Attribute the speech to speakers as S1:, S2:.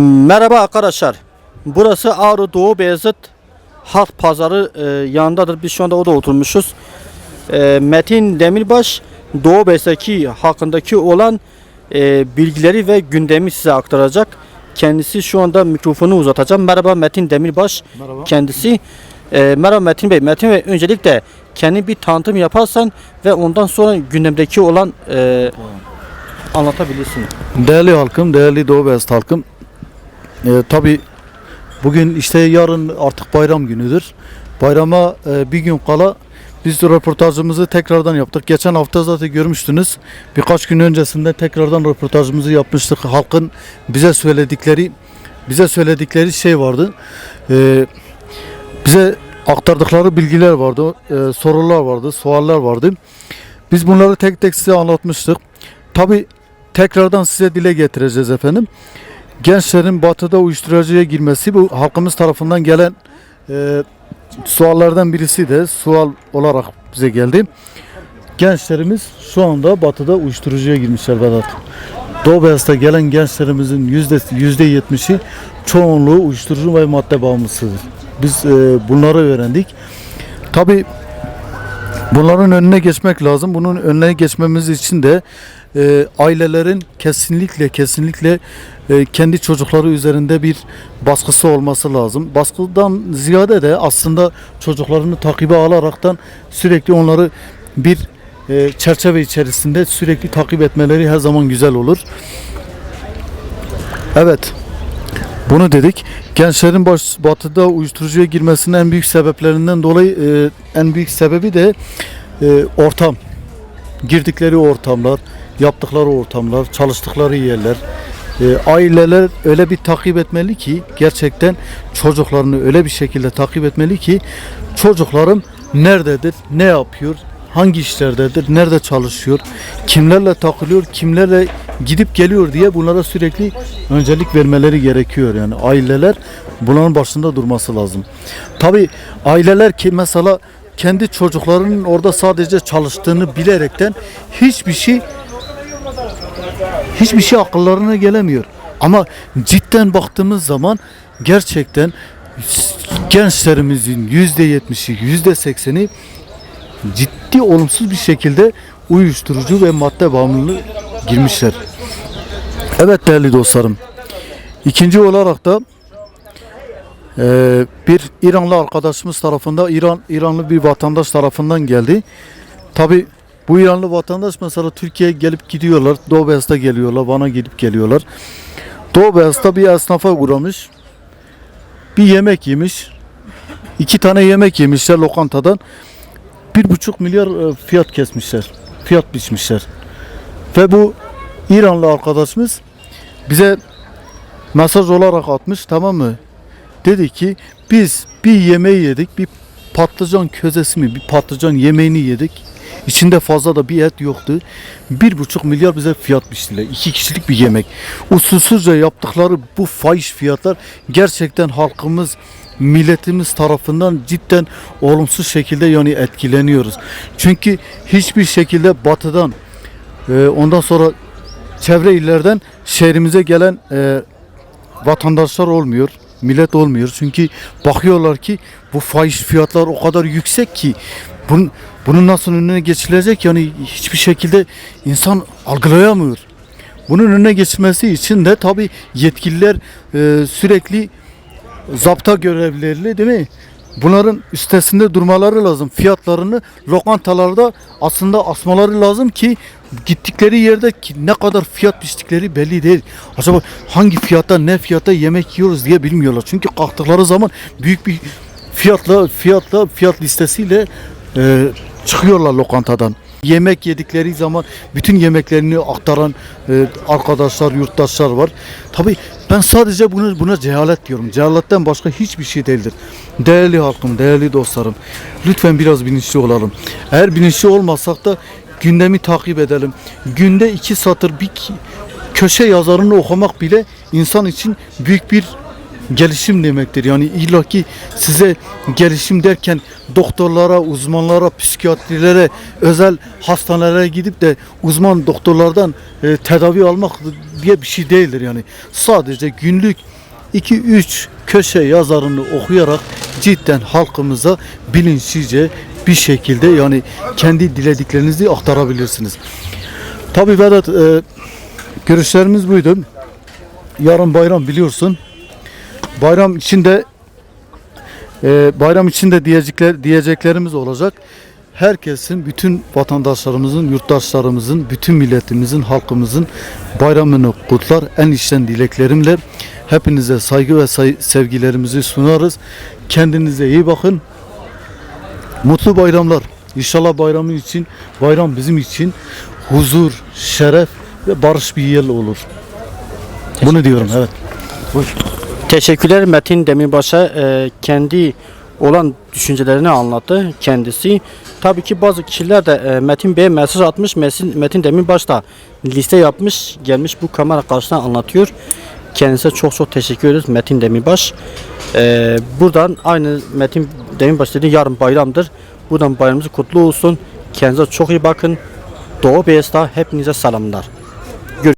S1: Merhaba arkadaşlar. Burası Ağrı Doğu Beyazıt Halk Pazarı e, yanındadır. Biz şu anda orada oturmuşuz. E, Metin Demirbaş Doğu Beyazıt'taki hakkındaki olan e, bilgileri ve gündemi size aktaracak. Kendisi şu anda mikrofonu uzatacağım. Merhaba Metin Demirbaş.
S2: Merhaba.
S1: Kendisi. E, merhaba Metin Bey. Metin Bey öncelikle kendi bir tanıtım yaparsan ve ondan sonra gündemdeki olan e, anlatabilirsin.
S2: Değerli halkım, değerli Doğu Beyazıt halkım. Ee, Tabi bugün işte yarın artık bayram günüdür. Bayrama e, bir gün kala biz de röportajımızı tekrardan yaptık. Geçen hafta zaten görmüştünüz. Birkaç gün öncesinde tekrardan röportajımızı yapmıştık. Halkın bize söyledikleri bize söyledikleri şey vardı. Ee, bize aktardıkları bilgiler vardı, e, sorular vardı, sualler vardı. Biz bunları tek tek size anlatmıştık. Tabi tekrardan size dile getireceğiz efendim. Gençlerin batıda uyuşturucuya girmesi bu halkımız tarafından gelen e, suallardan birisi de sual olarak bize geldi. Gençlerimiz şu anda batıda uyuşturucuya girmişler Vedat. Doğu Beyaz'da gelen gençlerimizin yüzde yüzde yetmişi çoğunluğu uyuşturucu ve madde bağımlısıdır. Biz e, bunları öğrendik. Tabi bunların önüne geçmek lazım. Bunun önüne geçmemiz için de e, ailelerin kesinlikle kesinlikle e, kendi çocukları üzerinde bir baskısı olması lazım. Baskıdan ziyade de aslında çocuklarını takibe alaraktan sürekli onları bir e, çerçeve içerisinde sürekli takip etmeleri her zaman güzel olur. Evet. Bunu dedik. Gençlerin baş, batıda uyuşturucuya girmesinin en büyük sebeplerinden dolayı e, en büyük sebebi de e, ortam. Girdikleri ortamlar, yaptıkları ortamlar, çalıştıkları yerler. E, aileler öyle bir takip etmeli ki gerçekten çocuklarını öyle bir şekilde takip etmeli ki çocuklarım nerededir, ne yapıyor, hangi işlerdedir, nerede çalışıyor, kimlerle takılıyor, kimlerle gidip geliyor diye bunlara sürekli öncelik vermeleri gerekiyor. Yani aileler bunların başında durması lazım. Tabi aileler ki mesela kendi çocuklarının orada sadece çalıştığını bilerekten hiçbir şey hiçbir şey akıllarına gelemiyor. Ama cidden baktığımız zaman gerçekten gençlerimizin yüzde yetmişi, yüzde sekseni ciddi olumsuz bir şekilde uyuşturucu ve madde bağımlılığı girmişler. Evet değerli dostlarım. İkinci olarak da eee, bir İranlı arkadaşımız tarafında İran İranlı bir vatandaş tarafından geldi. Tabi bu İranlı vatandaş mesela Türkiye'ye gelip gidiyorlar. Doğu Beyaz'da geliyorlar. Van'a gidip geliyorlar. Doğu Beyaz'da bir esnafa uğramış. Bir yemek yemiş. iki tane yemek yemişler lokantadan. Bir buçuk milyar e, fiyat kesmişler. Fiyat biçmişler. Ve bu İranlı arkadaşımız bize mesaj olarak atmış tamam mı? Dedi ki biz bir yemeği yedik. Bir patlıcan közesi mi bir patlıcan yemeğini yedik. İçinde fazla da bir et yoktu. Bir buçuk milyar bize fiyat biçtiler. İki kişilik bir yemek. Usulsüzce yaptıkları bu fahiş fiyatlar gerçekten halkımız milletimiz tarafından cidden olumsuz şekilde yani etkileniyoruz. Çünkü hiçbir şekilde batıdan e, ondan sonra çevre illerden şehrimize gelen e, vatandaşlar olmuyor. Millet olmuyor. Çünkü bakıyorlar ki bu fahiş fiyatlar o kadar yüksek ki bunun, bunun nasıl önüne geçilecek yani hiçbir şekilde insan algılayamıyor. Bunun önüne geçilmesi için de tabi yetkililer e, sürekli zapta görevlileri değil mi? Bunların üstesinde durmaları lazım. Fiyatlarını lokantalarda aslında asmaları lazım ki gittikleri yerde ki ne kadar fiyat biçtikleri belli değil. Acaba hangi fiyatta ne fiyatta yemek yiyoruz diye bilmiyorlar. Çünkü kalktıkları zaman büyük bir fiyatla fiyatla fiyat listesiyle e, çıkıyorlar lokantadan. Yemek yedikleri zaman bütün yemeklerini aktaran e, arkadaşlar, yurttaşlar var. Tabii ben sadece bunu buna cehalet diyorum. Cehaletten başka hiçbir şey değildir. Değerli halkım, değerli dostlarım, lütfen biraz bilinçli olalım. Eğer bilinçli olmasak da gündemi takip edelim. Günde iki satır bir köşe yazarını okumak bile insan için büyük bir gelişim demektir. Yani illaki size gelişim derken doktorlara, uzmanlara, psikiyatrilere, özel hastanelere gidip de uzman doktorlardan e, tedavi almak diye bir şey değildir yani. Sadece günlük 2-3 köşe yazarını okuyarak cidden halkımıza bilinçlice bir şekilde yani kendi dilediklerinizi aktarabilirsiniz. Tabii Vedat e, görüşlerimiz buydu. Yarın bayram biliyorsun. Bayram içinde e, bayram içinde diyecekler diyeceklerimiz olacak. Herkesin, bütün vatandaşlarımızın, yurttaşlarımızın, bütün milletimizin, halkımızın bayramını kutlar. En içten dileklerimle hepinize saygı ve say- sevgilerimizi sunarız. Kendinize iyi bakın. Mutlu bayramlar. İnşallah bayramın için, bayram bizim için huzur, şeref ve barış bir yıl olur. Bunu diyorum evet.
S1: Teşekkürler Metin Demirbaş'a e, kendi olan düşüncelerini anlattı kendisi. Tabii ki bazı kişiler de e, Metin Bey'e mesaj atmış. Metin, Metin Demirbaş da liste yapmış. Gelmiş bu kamera karşısına anlatıyor. Kendisine çok çok teşekkür ederiz Metin Demirbaş. E, buradan aynı Metin Demirbaş dedi yarın bayramdır. Buradan bayramımız kutlu olsun. Kendinize çok iyi bakın. Doğu Beyaz'da hepinize selamlar.